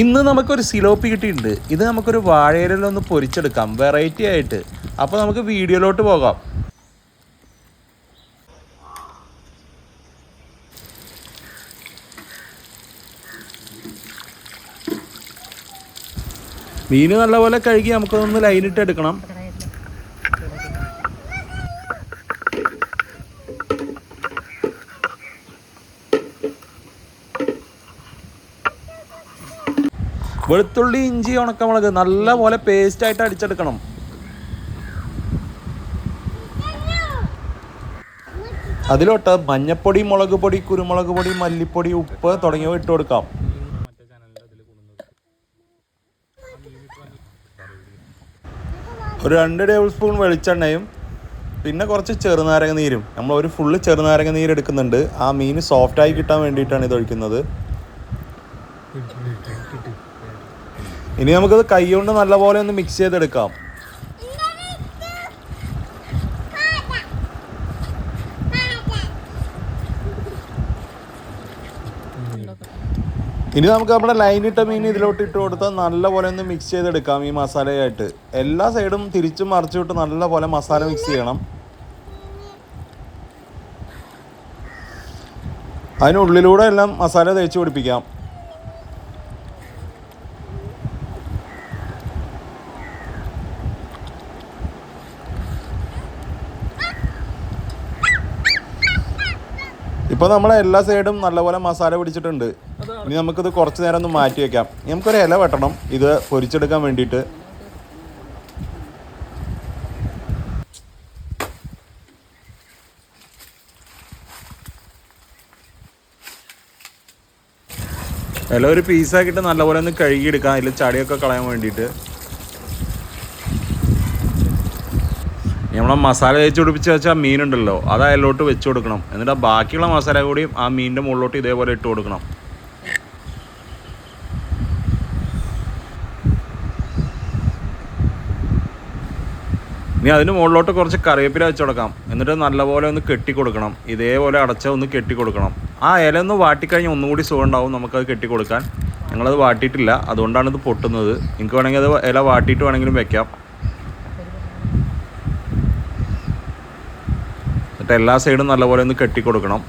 ഇന്ന് നമുക്കൊരു സിലോപ്പി കിട്ടിയിട്ടുണ്ട്. ഇത് നമുക്കൊരു വാഴയിലൊന്ന് പൊരിച്ചെടുക്കാം. വെറൈറ്റി ആയിട്ട്. അപ്പോൾ നമുക്ക് വീഡിയോയിലോട്ട് പോകാം. മീന് നല്ലപോലെ കഴുകി നമുക്കൊന്ന് ലൈനിട്ട് എടുക്കണം. വെളുത്തുള്ളി ഇഞ്ചി ഉണക്കമുളക് നല്ല പോലെ പേസ്റ്റ് ആയിട്ട് അടിച്ചെടുക്കണം. അതിലോട്ട് മഞ്ഞപ്പൊടി മുളക് പൊടി കുരുമുളക് പൊടി മല്ലിപ്പൊടി ഉപ്പ് തുടങ്ങിയവ ഇട്ട് കൊടുക്കാം. ഒരു രണ്ട് ടേബിൾ സ്പൂൺ വെളിച്ചെണ്ണയും പിന്നെ കുറച്ച് ചെറുനാരങ്ങ നീരും. നമ്മൾ ഒരു ഫുള്ള് ചെറുനാരങ്ങ നീര് എടുക്കുന്നുണ്ട്. ആ മീൻ സോഫ്റ്റായി കിട്ടാൻ വേണ്ടിയിട്ടാണ് ഇത് ഒഴിക്കുന്നത്. ഇനി നമുക്കത് കൈ കൊണ്ട് നല്ലപോലെ ഒന്ന് മിക്സ് ചെയ്തെടുക്കാം. ഇനി നമുക്ക് നമ്മുടെ ലൈനിട്ട മീൻ ഇതിലോട്ട് ഇട്ട് കൊടുത്താൽ നല്ലപോലെ ഒന്ന് മിക്സ് ചെയ്തെടുക്കാം ഈ മസാലയായിട്ട്. എല്ലാ സൈഡും തിരിച്ചും മറിച്ചു വിട്ട് നല്ലപോലെ മസാല മിക്സ് ചെയ്യണം. അതിനുള്ളിലൂടെ എല്ലാം മസാല തേച്ച് പിടിപ്പിക്കാം. ഇപ്പോൾ നമ്മളെ എല്ലാ സൈഡും നല്ലപോലെ മസാല പിടിച്ചിട്ടുണ്ട്. ഇനി നമുക്കിത് കുറച്ചു നേരം ഒന്ന് മാറ്റി വെക്കാം. നമുക്കൊരു ഇല വെട്ടണം. ഇത് പൊരിച്ചെടുക്കാൻ വേണ്ടിയിട്ട്. ഇല ഒരു പീസാക്കിയിട്ട് നല്ലപോലെ ഒന്ന് കഴുകിയെടുക്കാം. അതിൽ ചടിയൊക്കെ കളയാൻ വേണ്ടിയിട്ട്. നമ്മളെ മസാല തേച്ച് പിടിപ്പിച്ച് വെച്ചാൽ മീനുണ്ടല്ലോ അത് അതിലോട്ട് വെച്ച് കൊടുക്കണം. എന്നിട്ട് ബാക്കിയുള്ള മസാല കൂടിയും ആ മീനിന്റെ മുകളിലോട്ട് ഇതേപോലെ ഇട്ട് കൊടുക്കണം. ഇനി അതിന് മുകളിലോട്ട് കുറച്ച് കറിവേപ്പില വെച്ച് കൊടുക്കാം. എന്നിട്ട് നല്ലപോലെ ഒന്ന് കെട്ടി കൊടുക്കണം. ഇതേപോലെ അടച്ച ഒന്ന് കെട്ടി കൊടുക്കണം. ആ ഇല ഒന്ന് വാട്ടിക്കഴിഞ്ഞാൽ ഒന്നും കൂടി സുഖം ഉണ്ടാവും നമുക്കത് കെട്ടി കൊടുക്കാൻ. ഞങ്ങളത് വാട്ടിയിട്ടില്ല. അതുകൊണ്ടാണ് ഇത് പൊട്ടുന്നത്. നിങ്ങൾക്ക് വേണമെങ്കിൽ അത് ഇല വാട്ടിയിട്ട് വേണമെങ്കിലും വെക്കാം. എന്നിട്ട് എല്ലാ സൈഡും നല്ലപോലെ ഒന്ന് കെട്ടി കൊടുക്കണം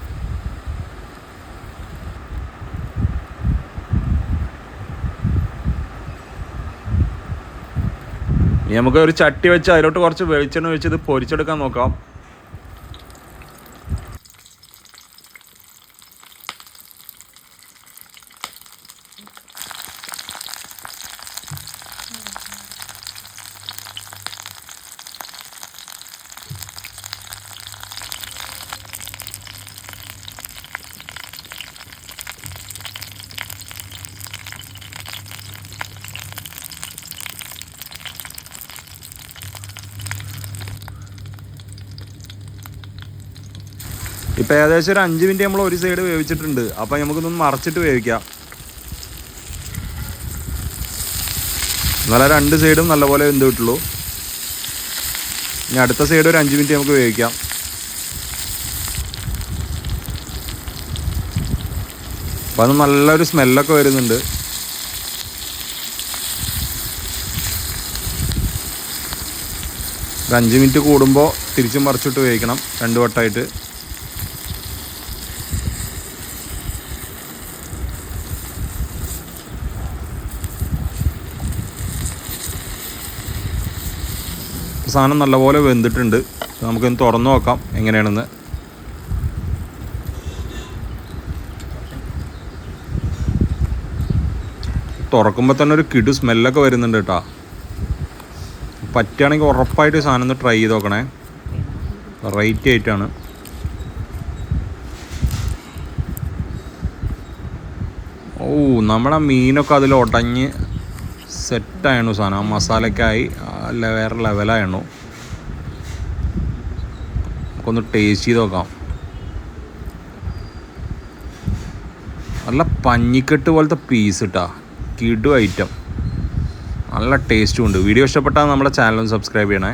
ഇനി നമുക്ക് ഒരു ചട്ടി വെച്ച് അതിലോട്ട് കുറച്ച് വെളിച്ചെണ്ണ വെച്ച് ഇത് പൊരിച്ചെടുക്കാൻ നോക്കാം. ഇപ്പം ഏകദേശം ഒരു അഞ്ച് മിനിറ്റ് നമ്മൾ ഒരു സൈഡ് വേവിച്ചിട്ടുണ്ട്. അപ്പൊ നമുക്കൊന്ന് മറച്ചിട്ട് വേവിക്കാം. എന്നാലേ രണ്ട് സൈഡും നല്ലപോലെ വെന്ത് കിട്ടുള്ളൂ ഇനി അടുത്ത സൈഡ് ഒരു അഞ്ച് മിനിറ്റ് നമുക്ക് വേവിക്കാം. അപ്പം അത് നല്ലൊരു സ്മെല്ലൊക്കെ വരുന്നുണ്ട്. ഒരു അഞ്ച് മിനിറ്റ് കൂടുമ്പോൾ തിരിച്ചും മറിച്ചിട്ട് വേവിക്കണം രണ്ട് വട്ടമായിട്ട് സാധനം നല്ലപോലെ വെന്തിട്ടുണ്ട്. നമുക്കൊന്ന് തുറന്നു നോക്കാം എങ്ങനെയാണെന്ന്. തുറക്കുമ്പോൾ തന്നെ ഒരു കിടു സ്മെല്ലൊക്കെ വരുന്നുണ്ട് കേട്ടോ. പറ്റുകയാണെങ്കിൽ ഉറപ്പായിട്ട് സാധനം ഒന്ന് ട്രൈ ചെയ്ത് നോക്കണേ. വെറൈറ്റി ആയിട്ടാണ്. ഓ നമ്മുടെ മീനൊക്കെ അതിൽ ഉടഞ്ഞ് സെറ്റായണു സാധനം. ആ മസാലയ്ക്കായി. അല്ല വേറെ ലെവലായണു നമുക്കൊന്ന് ടേസ്റ്റ് ചെയ്ത് നോക്കാം. നല്ല പഞ്ഞിക്കെട്ട് പോലത്തെ പീസ് ഇട്ടാ. കിടു ഐറ്റം നല്ല ടേസ്റ്റും ഉണ്ട്. വീഡിയോ ഇഷ്ടപ്പെട്ടാൽ നമ്മുടെ ഒന്ന് സബ്സ്ക്രൈബ് ചെയ്യണേ.